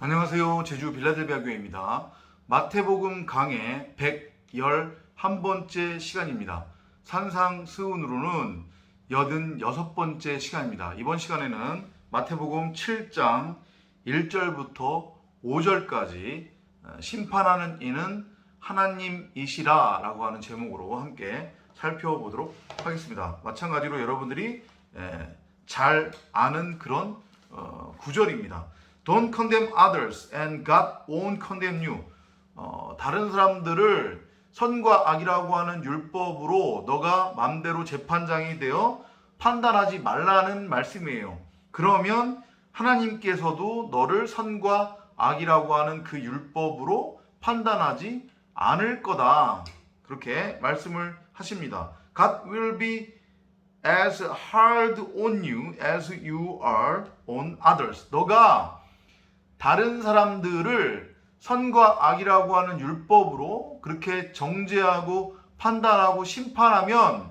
안녕하세요. 제주 빌라델비아 교회입니다. 마태복음 강의 111번째 시간입니다. 산상스운으로는 86번째 시간입니다. 이번 시간에는 마태복음 7장 1절부터 5절까지 어, 심판하는 이는 하나님이시라 라고 하는 제목으로 함께 살펴보도록 하겠습니다. 마찬가지로 여러분들이 에, 잘 아는 그런 어, 구절입니다. Don't condemn others and God won't condemn you. 어, 다른 사람들을 선과 악이라고 하는 율법으로 너가 맘대로 재판장이 되어 판단하지 말라는 말씀이에요. 그러면 하나님께서도 너를 선과 악이라고 하는 그 율법으로 판단하지 않을 거다. 그렇게 말씀을 하십니다. God will be as hard on you as you are on others. 너가 다른 사람들을 선과 악이라고 하는 율법으로 그렇게 정죄하고 판단하고 심판하면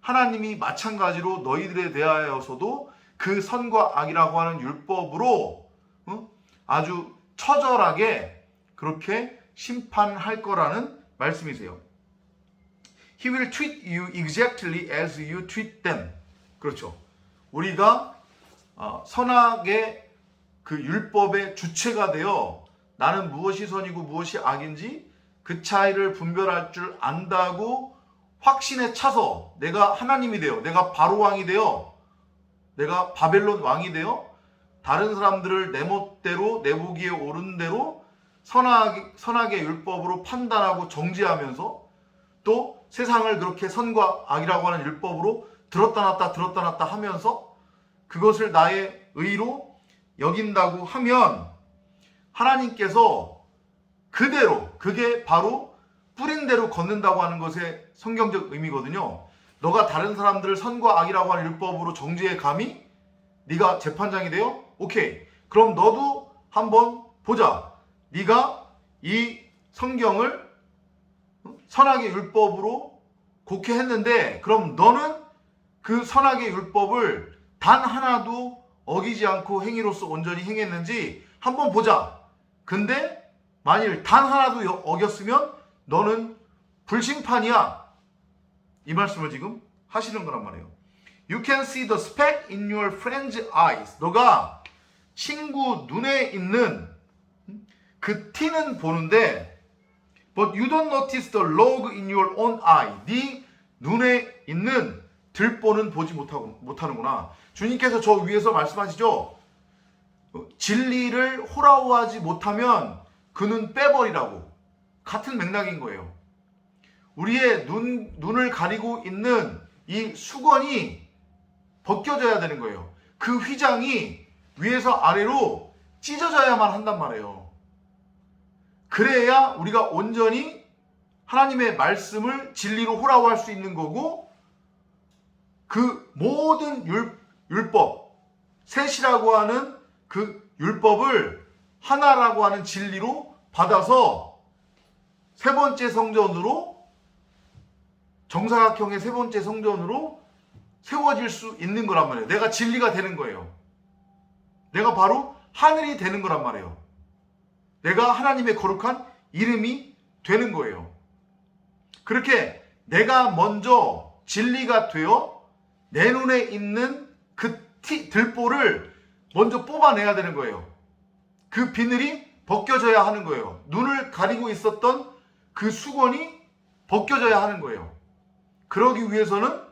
하나님이 마찬가지로 너희들에 대하여서도 그 선과 악이라고 하는 율법으로 어? 아주 처절하게 그렇게 심판할 거라는 말씀이세요. He will treat you exactly as you treat them. 그렇죠. 우리가 어, 선악의 그 율법의 주체가 되어 나는 무엇이 선이고 무엇이 악인지 그 차이를 분별할 줄 안다고 확신에 차서 내가 하나님이 되어 내가 바로 왕이 되어 내가 바벨론 왕이 되어 다른 사람들을 내 멋대로 내 보기에 옳은 대로 선악, 선악의 율법으로 판단하고 정지하면서 또 세상을 그렇게 선과 악이라고 하는 율법으로 들었다 놨다 들었다 놨다 하면서 그것을 나의 의로 여긴다고 하면 하나님께서 그대로 그게 바로 뿌린 대로 걷는다고 하는 것의 성경적 의미거든요. 너가 다른 사람들을 선과 악이라고 하는 율법으로 정지해 감히 네가 재판장이 되어 오케이. 그럼 너도 한번 보자. 네가 이 성경을 선악의 율법으로 곡해했는데 그럼 너는 그 선악의 율법을 단 하나도 어기지 않고 행위로서 온전히 행했는지 한번 보자. 근데 만일 단 하나도 여- 어겼으면 너는 불심판이야. 이 말씀을 지금 하시는 거란 말이에요. You can see the speck in your friend's eyes. 너가 친구 눈에 있는 그 티는 보는데 But you don't notice the log in your own eye. 네 눈에 있는 들보는 보지 못하고 못하는구나. 주님께서 저 위에서 말씀하시죠. 어, 진리를 호라호하지 못하면 그는 빼버리라고. 같은 맥락인 거예요. 우리의 눈 눈을 가리고 있는 이 수건이 벗겨져야 되는 거예요. 그 휘장이 위에서 아래로 찢어져야만 한단 말이에요. 그래야 우리가 온전히 하나님의 말씀을 진리로 호라고 할 수 있는 거고 그 모든 율, 율법 셋이라고 하는 그 율법을 하나라고 하는 진리로 받아서 세 번째 성전으로 정사각형의 세 번째 성전으로 세워질 수 있는 거란 말이에요. 내가 진리가 되는 거예요. 내가 바로 하늘이 되는 거란 말이에요. 내가 하나님의 거룩한 이름이 되는 거예요. 그렇게 내가 먼저 진리가 되어 내 눈에 있는 그 티, 들보를 먼저 뽑아내야 되는 거예요. 그 비늘이 벗겨져야 하는 거예요. 눈을 가리고 있었던 그 수건이 벗겨져야 하는 거예요. 그러기 위해서는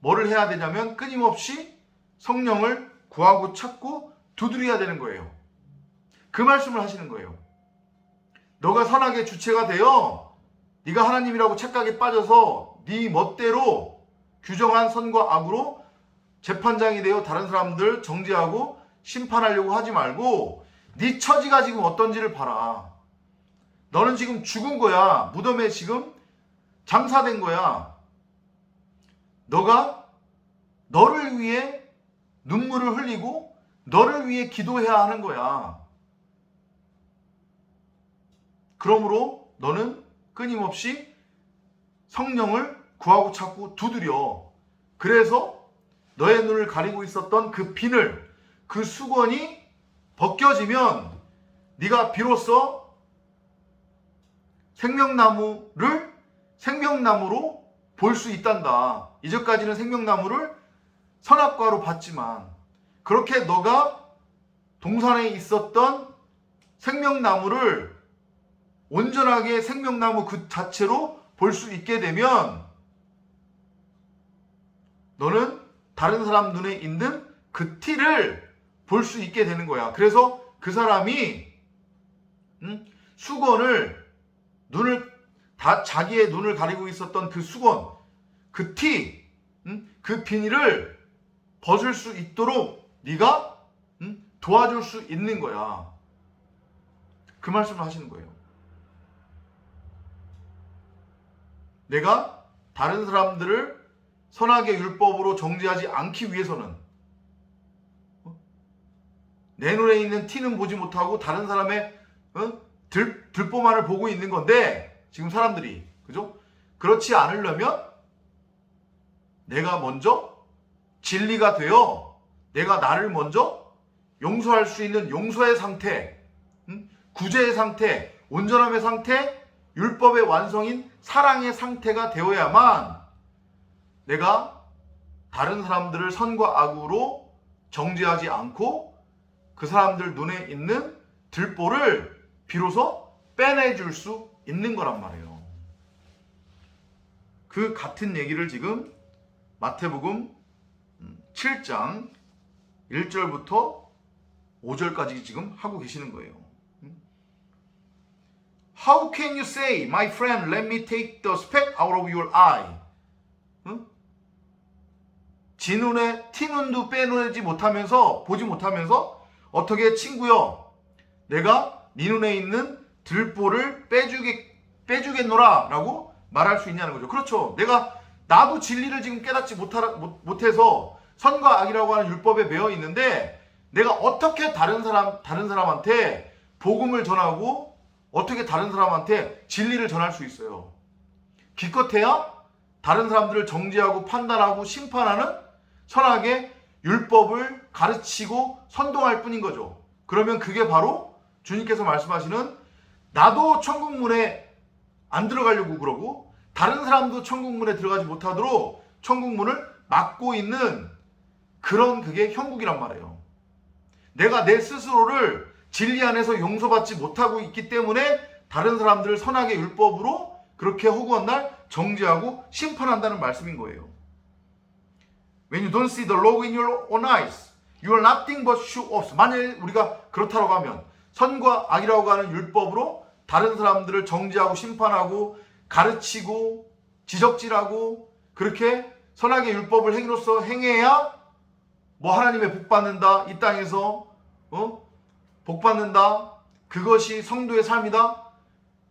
뭐를 해야 되냐면 끊임없이 성령을 구하고 찾고 두드려야 되는 거예요. 그 말씀을 하시는 거예요. 너가 선악의 주체가 되어 네가 하나님이라고 착각에 빠져서 네 멋대로 규정한 선과 악으로 재판장이 되어 다른 사람들 정죄하고 심판하려고 하지 말고 네 처지가 지금 어떤지를 봐라. 너는 지금 죽은 거야. 무덤에 지금 장사된 거야. 너가 너를 위해 눈물을 흘리고 너를 위해 기도해야 하는 거야. 그러므로 너는 끊임없이 성령을 구하고 찾고 두드려. 그래서 너의 눈을 가리고 있었던 그 비늘, 그 수건이 벗겨지면 네가 비로소 생명나무를 생명나무로 볼 수 있단다. 이제까지는 생명나무를 선악과로 봤지만 그렇게 너가 동산에 있었던 생명나무를 온전하게 생명나무 그 자체로 볼 수 있게 되면 너는 다른 사람 눈에 있는 그 티를 볼 수 있게 되는 거야. 그래서 그 사람이 음, 수건을 눈을 다 자기의 눈을 가리고 있었던 그 수건, 그 티, 음, 그 비닐을 벗을 수 있도록 네가 음, 도와줄 수 있는 거야. 그 말씀을 하시는 거예요. 내가 다른 사람들을 선하게 율법으로 정죄하지 않기 위해서는 어? 내 눈에 있는 티는 보지 못하고 다른 사람의 어? 들, 들보만을 보고 있는 건데 지금 사람들이 그죠? 그렇지 않으려면 내가 먼저 진리가 되어 내가 나를 먼저 용서할 수 있는 용서의 상태, 음? 구제의 상태, 온전함의 상태, 율법의 완성인 사랑의 상태가 되어야만 내가 다른 사람들을 선과 악으로 정죄하지 않고 그 사람들 눈에 있는 들보를 비로소 빼내줄 수 있는 거란 말이에요. 그 같은 얘기를 지금 마태복음 7장 1절부터 5절까지 지금 하고 계시는 거예요. How can you say, my friend, let me take the speck out of your eye? 눈에 티 눈도 빼내지 못하면서 보지 못하면서 어떻게 친구여 내가 네 눈에 있는 들보를 빼주겠 빼주겠노라라고 말할 수 있냐는 거죠. 그렇죠. 내가 나도 진리를 지금 깨닫지 못하, 못, 못해서 선과 악이라고 하는 율법에 매여 있는데 내가 어떻게 다른 사람 다른 사람한테 복음을 전하고 어떻게 다른 사람한테 진리를 전할 수 있어요? 기껏해야 다른 사람들을 정죄하고 판단하고 심판하는 선하게 율법을 가르치고 선동할 뿐인 거죠. 그러면 그게 바로 주님께서 말씀하시는 나도 천국문에 안 들어가려고 그러고 다른 사람도 천국문에 들어가지 못하도록 천국문을 막고 있는 그런 그게 형국이란 말이에요. 내가 내 스스로를 진리 안에서 용서받지 못하고 있기 때문에 다른 사람들을 선하게 율법으로 그렇게 허구한 날 정죄하고 심판한다는 말씀인 거예요. When you don't see the log in your own eyes, you are nothing but show offs. 만일 우리가 그렇다고 하면 선과 악이라고 하는 율법으로 다른 사람들을 정죄하고 심판하고 가르치고 지적질하고 그렇게 선하게 율법을 행위로서 행해야 뭐 하나님의 복 받는다 이 땅에서 어? 복 받는다 그것이 성도의 삶이다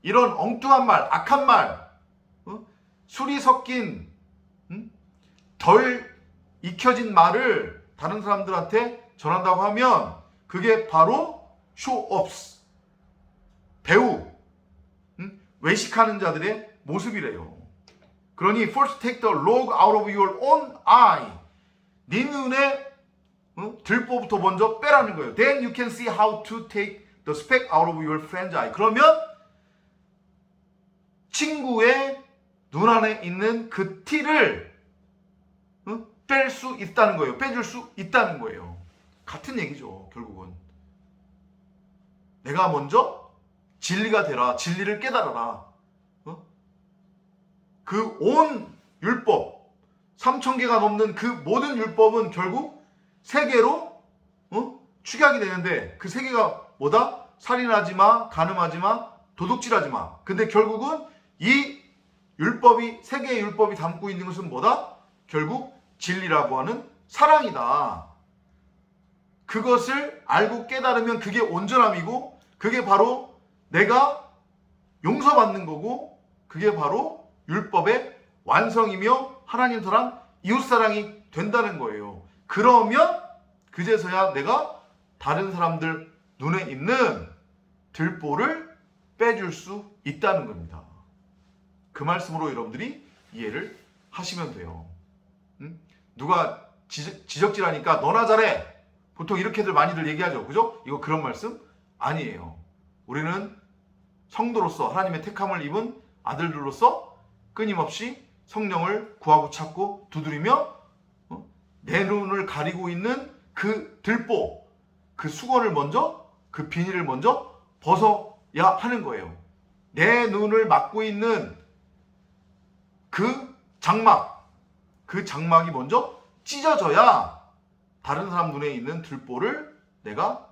이런 엉뚱한 말 악한 말 어? 술이 섞인 음? 덜 익혀진 말을 다른 사람들한테 전한다고 하면 그게 바로 쇼업스 배우 음? 외식하는 자들의 모습이래요. 그러니 first take the log out of your own eye. 네 눈에 어? 들보부터 먼저 빼라는 거예요. Then you can see how to take the speck out of your friend's eye. 그러면 친구의 눈 안에 있는 그 티를 어? 뺄 수 있다는 거예요. 빼줄 수 있다는 거예요. 같은 얘기죠. 결국은 내가 먼저 진리가 되라. 진리를 깨달아라. 어? 그온 율법 3천 개가 넘는 그 모든 율법은 결국 세 개로 어? 축약이 되는데 그세 개가 뭐다? 살인하지 마, 간음하지 마, 도둑질하지 마. 근데 결국은 이 율법이 세 개의 율법이 담고 있는 것은 뭐다? 결국 진리라고 하는 사랑이다. 그것을 알고 깨달으면 그게 온전함이고 그게 바로 내가 용서받는 거고 그게 바로 율법의 완성이며 하나님 사랑 이웃 사랑이 된다는 거예요. 그러면 그제서야 내가 다른 사람들 눈에 있는 들보를 빼줄 수 있다는 겁니다. 그 말씀으로 여러분들이 이해를 하시면 돼요. 응? 누가 지적, 지적 질하니까 너나 잘해. 보통 이렇게들 많이들 얘기하죠. 그죠? 이거 그런 말씀 아니에요. 우리는 성도로서 하나님의 택함을 입은 아들들로서 끊임없이 성령을 구하고 찾고 두드리며 어? 내 눈을 가리고 있는 그 들보, 그 수건을 먼저 그 비닐을 먼저 벗어야 하는 거예요. 내 눈을 막고 있는 그 장막, 그 장막이 먼저 찢어져야 다른 사람 눈에 있는 들보를 내가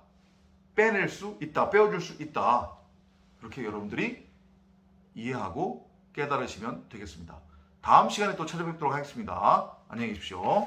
빼낼 수 있다, 빼어줄 수 있다. 그렇게 여러분들이 이해하고 깨달으시면 되겠습니다. 다음 시간에 또 찾아뵙도록 하겠습니다. 안녕히 계십시오.